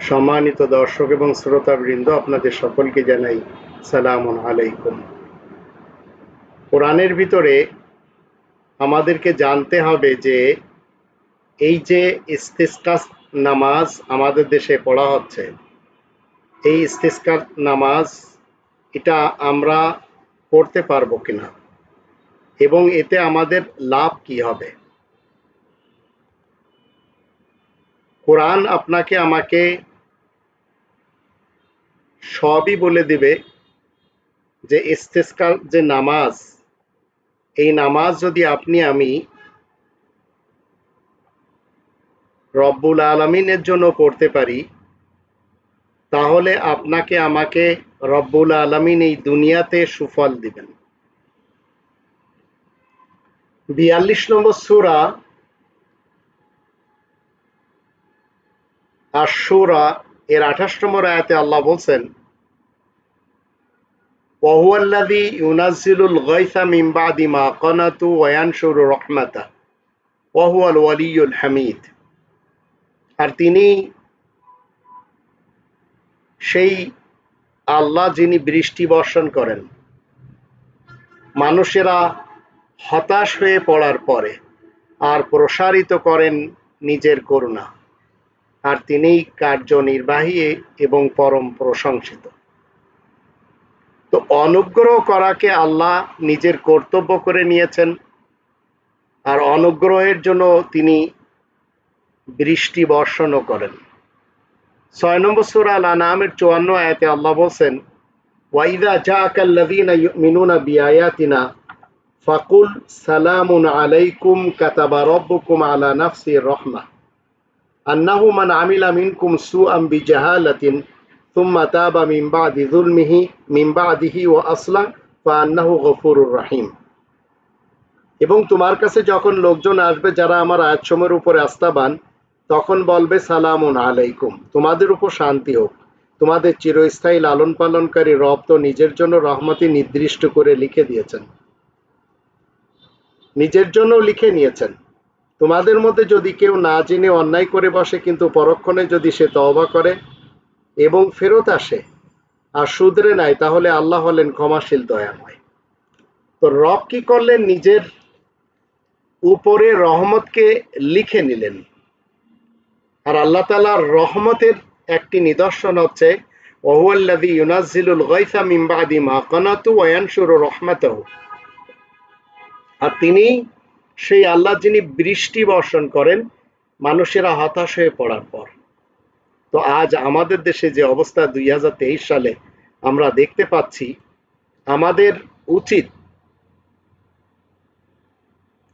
সম্মানিত দর্শক এবং শ্রোতাবৃন্দ, আপনাদের সকলকে জানাই সালাম আলাইকুম। কোরআনের ভিতরে আমাদেরকে জানতে হবে যে, এই যে ইস্তিস্কাস নামাজ আমাদের দেশে পড়া হচ্ছে, এই ইস্তিস্কার নামাজ, এটা আমরা পড়তে পারব কিনা? এবং এতে আমাদের লাভ কি হবে? কোরআন আপনাকে আমাকে সবই বলে দিবে যে ইস্তেস্কার যে নামাজ, এই নামাজ যদি আপনি আমি রব্বুল আলমিনের জন্য পড়তে পারি তাহলে আপনাকে আমাকে রব্বুল আলমিন এই দুনিয়াতে সুফল দিবেন। বিয়াল্লিশ নম্বর সুরা আর সুরা এর আঠাশ নম্বর আয়াতে আল্লাহ বলছেন ওহুয়াল্লাদি ইউনাজিলুল গৈসা মিম্বাদি মা কনাতু ওয়ানসুর রহমাতা ওহুয়াল ওয়ালিউল হামিদ। আর তিনি সেই আল্লাহ যিনি বৃষ্টি বর্ষণ করেন, মানুষেরা হতাশ হয়ে পড়ার পরে আর প্রসারিত করেন নিজের করুণা। আর তিনিই কার্যনির্বাহী এবং পরম প্রশংসিত। তো অনুগ্রহ করাকে আল্লাহ নিজের কর্তব্য করে নিয়েছেন, আর অনুগ্রহের জন্য তিনি বৃষ্টি বর্ষণও করেন। ছয় নম্বর সুরা আল আনামের চুয়ান্ন আয়াতে আল্লাহ বলছেন ওয়াইদা জাকাল্লাযীনা ইউমিনুনা বিআয়াতিনা ফাকুল সালামুন আলাইকুম কাতাবা রাব্বুকুম আলা নাফসির রাহমাহ আন্নাহু মান আমিলা মিনকুম সুআম বিজাহালাতিন ثم تاب من بعد ظلمه من بعده وأصلح فأنه غفور رحيم এবং তোমার কাছে যখন লোকজন আসবে যারা আমার আয়াতসমূহের উপরে আস্থাবান তখন বলবে, সালামুন আলাইকুম। তোমাদের উপর শান্তি হোক। তোমাদের চিরস্থায়ী লালন পালনকারী রব তো নিজের জন্য রহমতি নির্দিষ্ট করে লিখে দিয়েছেন। নিজের জন্য লিখে নিয়েছেন। তোমাদের মধ্যে যদি কেউ না জেনে অন্যায় করে বসে, কিন্তু পরক্ষণে যদি সে তওবা করে এবং ফেরত আসে আর শুধরে নেয়, তাহলে আল্লাহ হলেন ক্ষমাশীল, দয়াময়। তো রব কি করলেন? নিজের উপরে রহমতকে লিখে নিলেন। আর আল্লাহ তালার রহমতের একটি নিদর্শন হচ্ছে ওহুয়াল্লাদি ইউনাজিলুল গাইসা মিমবাদি মা কানাতু ওয়ানসুর আর তিনি সেই আল্লাহ যিনি বৃষ্টি বর্ষণ করেন, মানুষেরা হতাশ হয়ে পড়ার পর। তো আজ আমাদের দেশে যে অবস্থা দুই হাজার তেইশ সালে আমরা দেখতে পাচ্ছি, আমাদের উচিত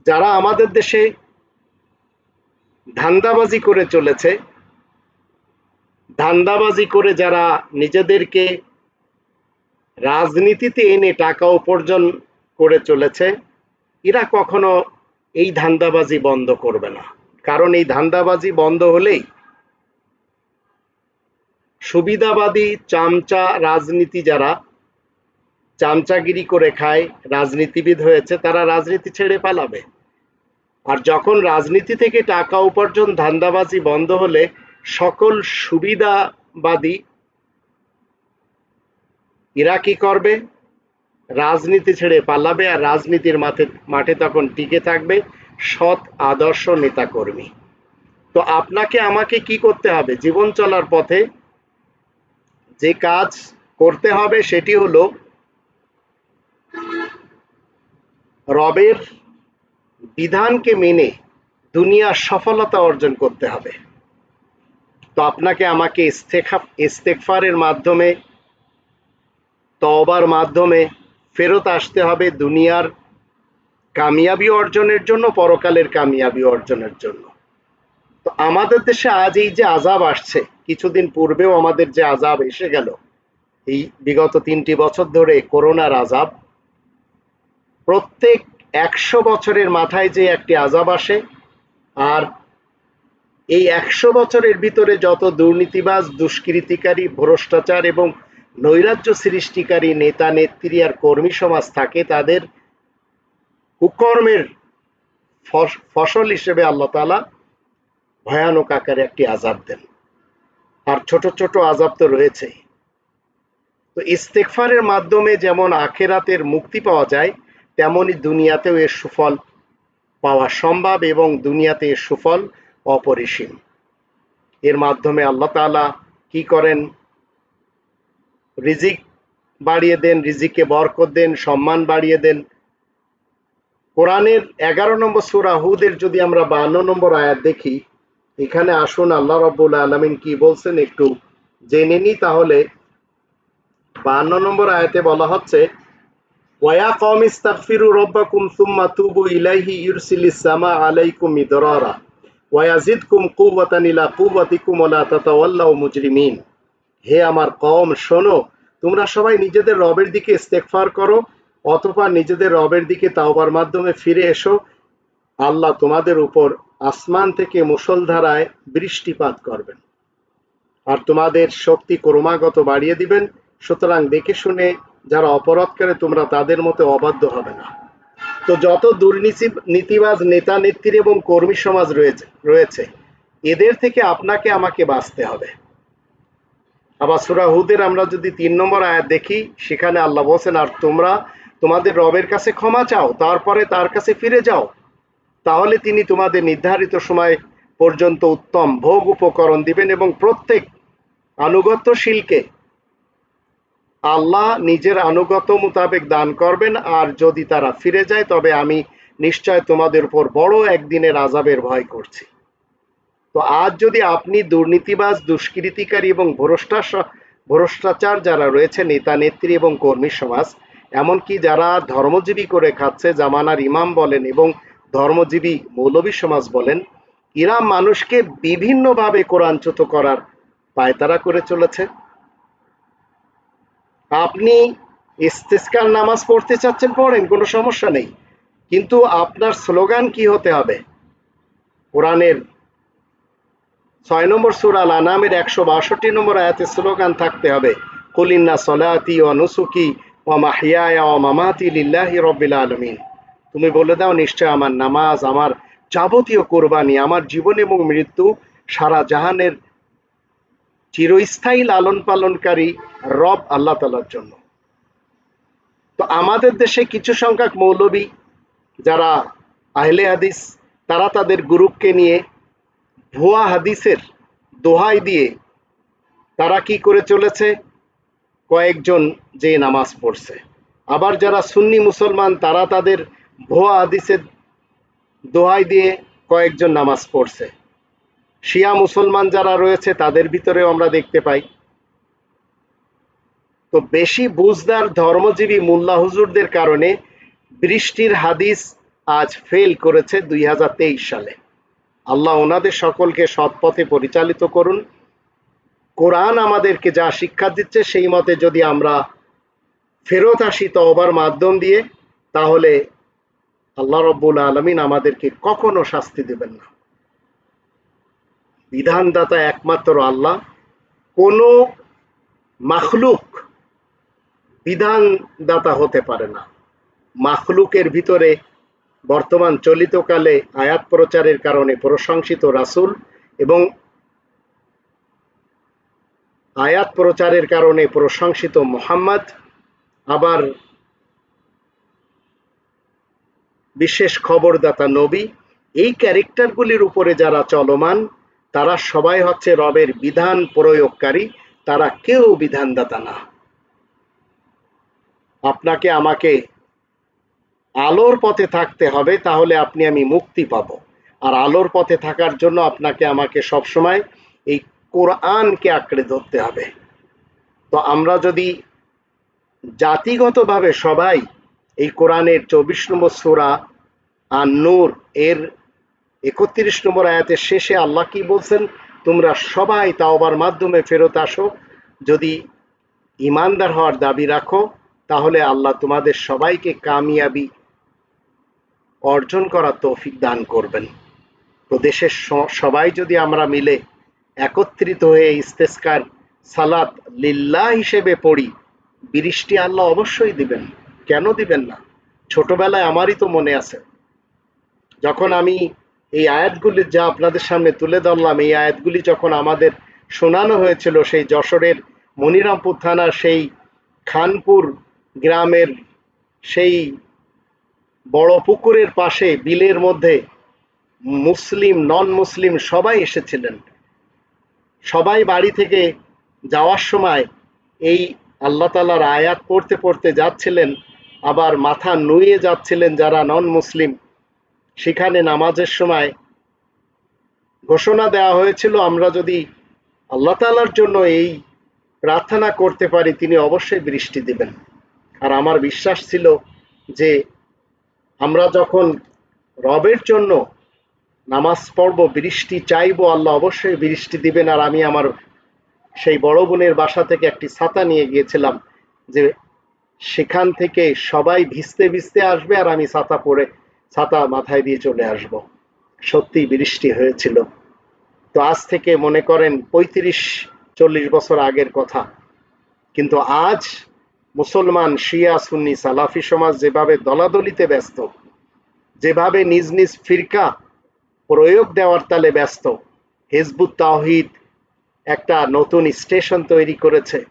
যারা আমাদের দেশে ধান্দাবাজি করে চলেছে। ধান্দাবাজি করে যারা নিজেদেরকে রাজনীতিতে এনে টাকা উপার্জন করে চলেছে, এরা কখনো এই ধান্দাবাজি বন্ধ করবে না। কারণ এই ধান্দাবাজি বন্ধ হলেই সুবিধাবাদী চামচা রাজনীতি যারা চামচাগিরি করে খায়, রাজনীতিবিদ হয়েছে, তারা রাজনীতি ছেড়ে পালাবে। আর যখন রাজনীতি থেকে টাকা উপার্জন ধান্দাবাজি বন্ধ হলে সকল সুবিধাবাদী এরা কি করবে? রাজনীতি ছেড়ে পালাবে আর রাজনীতির মাঠে মাঠে তখন টিকে থাকবে সৎ আদর্শ নেতাকর্মী। তো আপনাকে, আমাকে কি করতে হবে? জীবন চলার পথে যে কাজ করতে হবে সেটি হলো রবের বিধানকে মেনে দুনিয়ার সফলতা অর্জন করতে হবে। তো আপনাকে আমাকে ইস্তেকফারের মাধ্যমে তবার মাধ্যমে ফেরত আসতে হবে দুনিয়ার কামিয়াবি অর্জনের জন্য, পরকালের কামিয়াবি অর্জনের জন্য। তো আমাদের দেশে আজ এই যে আজাব আসছে, কিছুদিন পূর্বেও আমাদের যে আজাব এসে গেল, এই বিগত তিনটি বছর ধরে করোনার আজাব প্রত্যেক একশো বছরের মাথায় যে একটি আজাব আসে, আর এই একশো বছরের ভিতরে যত দুর্নীতিবাজ, দুষ্কৃতিকারী, ভ্রষ্টাচার এবং নৈরাজ্য সৃষ্টিকারী নেতা, নেত্রী আর কর্মী সমাজ থাকে, তাদের কুকর্মের ফস- ফসল হিসেবে আল্লাহ তালা ভয়ানক আকারে একটি আজাব দেন। আর ছোট ছোট আজাব তো রয়েছেই। তো ইস্তেকফারের মাধ্যমে যেমন আখেরাতের মুক্তি পাওয়া যায় তেমনই দুনিয়াতেও এর সুফল পাওয়া সম্ভব এবং দুনিয়াতে এর সুফল অপরিসীম। এর মাধ্যমে আল্লাহ তাআলা কি করেন? রিজিক বাড়িয়ে দেন রিজিকে বরকত দেন, সম্মান বাড়িয়ে দেন। কোরআনের এগারো নম্বর সূরা হুদের যদি আমরা বান্ন নম্বর আয়াত দেখি, এখানে আসুন আল্লাহ রব্বুল আলমিন কি বলছেন একটু জেনে নি তাহলে বান্ন নম্বর আয়াতে বলা হচ্ছে ওয়া কওম ইস্তাগফিরু রাব্বাকুম সুম্মা তুবু ইলাইহি ইউরসিলিস সামা আলাইকুম মিদরারা ওয়া ইয়াজিদকুম কুওয়াতান ইলা কুওয়াতিকুম ওয়া লা হে আমার কওম, শোনো, তোমরা সবাই নিজেদের রবের দিকে ইস্তেগফার করো অথবা নিজেদের রবের দিকে তাওবার মাধ্যমে ফিরে এসো। আল্লাহ তোমাদের উপর আসমান থেকে মুষলধারায় বৃষ্টিপাত করবেন। আর তোমাদের শক্তি ক্রমাগত বাড়িয়ে দিবেন। সুতরাং দেখে শুনে যারা অপরাধ করে তোমরা তাদের মতো অবাধ্য হবে না। তো যত দুর্নীতি, নীতিবাজ নেতা, নেত্রী এবং কর্মী সমাজ রয়েছে রয়েছে, এদের থেকে আপনাকে আমাকে বাঁচতে হবে। আবার সুরাহুদের আমরা যদি তিন নম্বর আয়াত দেখি, সেখানে আল্লাহ বলছেন, আর তোমরা তোমাদের রবের কাছে ক্ষমা চাও, তারপরে তার কাছে ফিরে যাও। তাহলে তিনি তোমাদের নির্ধারিত সময় পর্যন্ত উত্তম ভোগ উপকরণ দিবেন এবং প্রত্যেক আনুগত্যশীলকে আল্লাহ নিজের আনুগত মোতাবেক দান করবেন, আর যদি তারা ফিরে যায়, তবে আমি নিশ্চয় তোমাদের উপর বড় একদিনের আজাবের ভয় করছি। তো আজ যদি আপনি দুর্নীতিবাজ, দুষ্কৃতিকারী এবং ভ্রষ্টাচার ভ্রষ্টাচার যারা রয়েছে, নেতা, নেত্রী এবং কর্মী সমাজ, এমনকি যারা ধর্মজীবী করে খাচ্ছে, জামানার ইমাম বলেন এবং ধর্মজীবী মৌলবী সমাজ বলেন, এরা মানুষকে বিভিন্নভাবে কোরআনচ্যুত করার পায়তারা করে চলেছে। আপনি ইস্তেস্কার নামাজ পড়তে চাচ্ছেন, পড়েন, কোনো সমস্যা নেই। কিন্তু আপনার স্লোগান কি হতে হবে? কোরআনের ছয় নম্বর সুরাল আনামের একশো বাষট্টি নম্বর আয়াতে স্লোগান থাকতে হবে কলিন্না সলাতি ও নুসুকি ও মাহিয়া ও মামাতি লিল্লাহি রব্বিল আলমিন। তুমি বলে দাও, নিশ্চয় আমার নামাজ, আমার যাবতীয় কোরবানি, আমার জীবন এবং মৃত্যু সারা জাহানের চিরস্থায়ী লালন পালনকারী রব আল্লাহ তালার জন্য। তো আমাদের দেশে কিছু সংখ্যক মৌলবী যারা আহলে হাদিস, তারা তাদের গ্রুপকে নিয়ে ভুয়া হাদিসের দোহাই দিয়ে তারা কি করে চলেছে? কয়েকজন যে নামাজ পড়ছে। আবার যারা সুন্নি মুসলমান, তারা তাদের ভুয়া হাদিসের দোহাই দিয়ে কয়েকজন নামাজ পড়ছে। শিয়া মুসলমান যারা রয়েছে, তাদের ভিতরেও আমরা দেখতে পাই। তো বেশি বুঝদার ধর্মজীবী মোল্লা হুজুরদের কারণে বৃষ্টির হাদিস আজ ফেল করেছে দুই হাজার তেইশ সালে। আল্লাহ ওনাদের সকলকে সৎপথে পরিচালিত করুন। কোরআন আমাদেরকে যা শিক্ষা দিচ্ছে, সেই মতে যদি আমরা ফেরত আসি তওবার মাধ্যম দিয়ে, তাহলে আল্লাহ রব্বুল আলমিন আমাদেরকে কখনো শাস্তি দেবেন না। বিধানদাতা একমাত্র আল্লাহ। কোনো মাখলুক বিধানদাতা হতে পারে না। মাখলুকের ভিতরে বর্তমান চলিতকালে আয়াত প্রচারের কারণে প্রশংসিত রাসূল এবং আয়াত প্রচারের কারণে প্রশংসিত মোহাম্মদ, আবার বিশেষ খবরদাতা নবী, এই ক্যারেক্টারগুলির উপরে যারা চলমান তারা সবাই হচ্ছে রবের বিধান প্রয়োগকারী, তারা কেউ বিধানদাতা না। আপনাকে আমাকে আলোর পথে থাকতে হবে, তাহলে আপনি আমি মুক্তি পাব। আর আলোর পথে থাকার জন্য আপনাকে আমাকে সবসময় এই কোরআনকে আঁকড়ে ধরতে হবে। তো আমরা যদি জাতিগতভাবে সবাই এই কোরআনের চব্বিশ নম্বর সুরা আর নূর এর একত্রিশ নম্বর আয়াতের শেষে আল্লাহ কি বলছেন? তোমরা সবাই তাওবার মাধ্যমে ফেরত আসো। যদি ইমানদার হওয়ার দাবি রাখো, তাহলে আল্লাহ তোমাদের সবাইকে কামিয়াবি অর্জন করার তৌফিক দান করবেন। তো দেশের সবাই যদি আমরা মিলে একত্রিত হয়ে ইস্তেস্কার, সালাত লিল্লাহ হিসেবে পড়ি, বৃষ্টি আল্লাহ অবশ্যই দিবেন। কেন দিবেন না? ছোটবেলায় আমারই তো মনে আছে। যখন আমি এই আয়াতগুলি যা আপনাদের সামনে তুলে ধরলাম, এই আয়াতগুলি যখন আমাদের শোনানো হয়েছিল সেই যশোরের মনিরামপুর থানার সেই খানপুর গ্রামের সেই বড় পুকুরের পাশে বিলের মধ্যে মুসলিম নন মুসলিম সবাই এসেছিলেন। সবাই বাড়ি থেকে যাওয়ার সময় এই আল্লাহ তালার আয়াত পড়তে পড়তে যাচ্ছিলেন, আবার মাথা নুয়ে যাচ্ছিলেন যারা নন মুসলিম সেখানে নামাজের সময় ঘোষণা দেওয়া হয়েছিল, আমরা যদি আল্লাহ তালার জন্য এই প্রার্থনা করতে পারি, তিনি অবশ্যই বৃষ্টি দিবেন। আর আমার বিশ্বাস ছিল যে আমরা যখন রবের জন্য নামাজ পড়ব, বৃষ্টি চাইব, আল্লাহ অবশ্যই বৃষ্টি দিবেন। আর আমি আমার সেই বড় বোনের বাসা থেকে একটি ছাতা নিয়ে গিয়েছিলাম যে সেখান থেকে সবাই ভিজতে ভিজতে আসবে আর আমি ছাতা পরে ছাতা মাথায় দিয়ে চলে আসব। সত্যি বৃষ্টি হয়েছিল। তো আজ থেকে মনে করেন পঁয়ত্রিশ, চল্লিশ বছর আগের কথা। কিন্তু আজ মুসলমান, শিয়া, সুন্নি, সালাফি সমাজ যেভাবে দলাদলিতে ব্যস্ত, যেভাবে নিজ নিজ ফিরকা প্রয়োগ দেওয়ার তালে ব্যস্ত, হিজবুত তাওহিদ একটা নতুন স্টেশন তৈরি করেছে।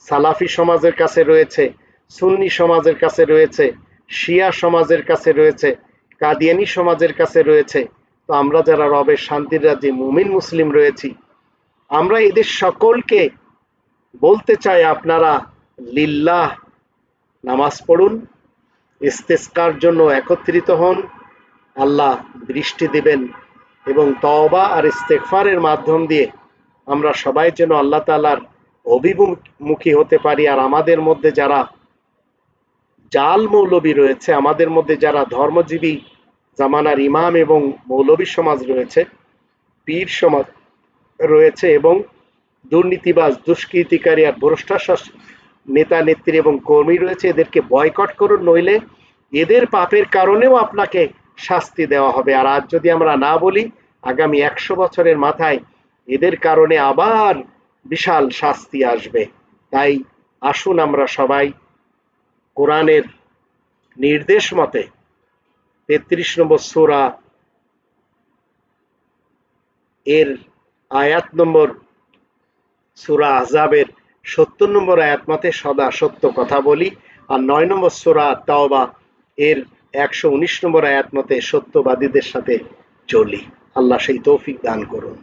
সালাফি সমাজের কাছে রয়েছে, সুন্নি সমাজের কাছে রয়েছে শিয়া সমাজের কাছে রয়েছে, কাদিয়ানি সমাজের কাছে রয়েছে। তো আমরা যারা রবের শান্তির রাজ্যে মুমিন মুসলিম রয়েছি, আমরা এদের সকলকে বলতে চাই আপনারা লিল্লাহ নামাজ পড়ুন, ইস্তেস্কার জন্য একত্রিত হন, আল্লাহ বৃষ্টি দেবেন এবং তওবা আর ইস্তেকফারের মাধ্যম দিয়ে আমরা সবাই যেন আল্লাহ তালার অভিমুখী হতে পারি। আর আমাদের মধ্যে যারা জাল মৌলবী রয়েছে। আমাদের মধ্যে যারা ধর্মজীবী, জামানার ইমাম এবং মৌলবী সমাজ রয়েছে, পীর সমাজ রয়েছে এবং দুর্নীতিবাজ, দুষ্কৃতিকারী আর ভ্রষ্টাচার নেতা, নেত্রী এবং কর্মী রয়েছে, এদেরকে বয়কট করুন, নইলে এদের পাপের কারণেও আপনাকে শাস্তি দেওয়া হবে। আর আজ যদি আমরা না বলি, আগামী একশো বছরের মাথায় এদের কারণে আবার বিশাল শাস্তি আসবে। তাই আসুন আমরা সবাই কোরআনের নির্দেশ মতে তেত্রিশ নম্বর সুরা এর আয়াত নম্বর সুরা আজাবের সত্তর নম্বর আয়াত মতে সদা সত্য কথা বলি আর নয় নম্বর সোরা তাওবা এর একশো উনিশ নম্বর আয়াত মতে সত্যবাদীদের সাথে চলি। আল্লাহ সেই তৌফিক দান করুন।